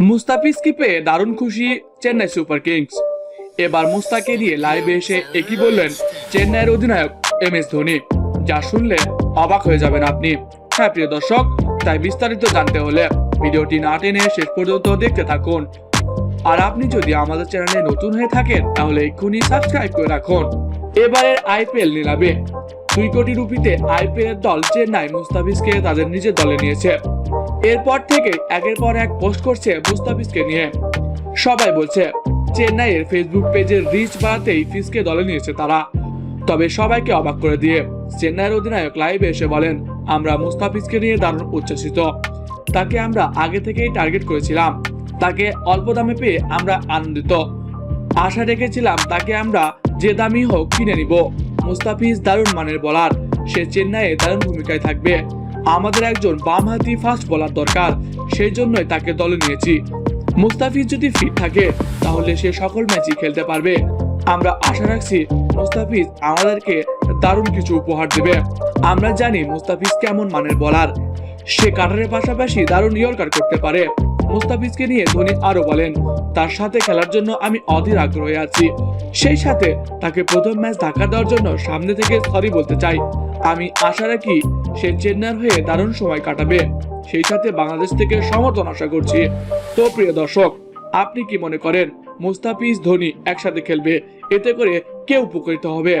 মুস্তাফিজকে পেয়ে দারুণ খুশি চেন্নাই সুপার কিংস। এবার মুস্তাকে নিয়ে লাইভে এসে একই বললেন চেন্নাইয়ের অধিনায়ক এম এস ধোনি। যা শুনলে অবাক হয়ে যাবেন আপনি। হ্যাঁ প্রিয় দর্শক, তাই বিস্তারিত জানতে হলে ভিডিওটি না টেনে শেষ পর্যন্ত দেখতে থাকুন। আর আপনি যদি আমাদের চ্যানেলে নতুন হয়ে থাকেন, তাহলে এক্ষুনি সাবস্ক্রাইব করে রাখুন। এবারের আইপিএল নিলামে। দুই কোটি রুপিতে আইপিএল এর দল চেন্নাই মুস্তাফিজকে তাদের নিজের দলে নিয়েছে। এরপর থেকে একের পর এক পোস্ট করছে মুস্তাফিজকে নিয়ে। সবাই বলছে, চেন্নাইয়ের ফেসবুক পেজের রিচ বাড়াতেই ফিজকে দলে নিয়েছে তারা। তবে সবাইকে অবাক করে দিয়ে চেন্নাইয়ের অধিনায়ক লাইভে এসে বলেন, আমরা মুস্তাফিজকে নিয়ে দারুণ উচ্ছ্বসিত। তাকে আমরা আগে থেকেই টার্গেট করেছিলাম। তাকে অল্প দামে পেয়ে আমরা আনন্দিত। আশা রেখেছিলাম তাকে আমরা যে দামি হোক কিনে নিব। মুস্তাফিজ দারুণ মানের বলার সে চেন্নাইয়ে দারুণ ভূমিকায় থাকবে। আমাদের একজন বামহাতি ফাস্ট বলার দরকার সেই জন্যই তাকে দলে নিয়েছি। মুস্তাফিজ যদি ফিট থাকে, তাহলে সে সকল ম্যাচই খেলতে পারবে। আমরা আশা রাখছি মুস্তাফিজ আমাদেরকে দারুণ কিছু উপহার দেবে। আমরা জানি মুস্তাফিজ কেমন মানের বলার সে কাটারের পাশাপাশি দারুণ ইয়র্কার করতে পারে। মুস্তাফিজকে নিয়ে ধোনি আরও বলেন, তার সাথে খেলার জন্য আমি অধীর আগ্রহে আছি। সেই সাথে তাকে প্রথম ম্যাচ ধাক্কা দেওয়ার জন্য সামনে থেকে সরি বলতে চাই। আমি আশা রাখি সে চেন্নাইয়ের হয়ে দারুণ সময় কাটাবে। সেই সাথে বাংলাদেশ থেকে সমর্থন আশা করছি। তো প্রিয় দর্শক, আপনি কি মনে করেন, মুস্তাফিজ, ধোনি একসাথে খেলবে, এতে করে কে উপকৃত হবে?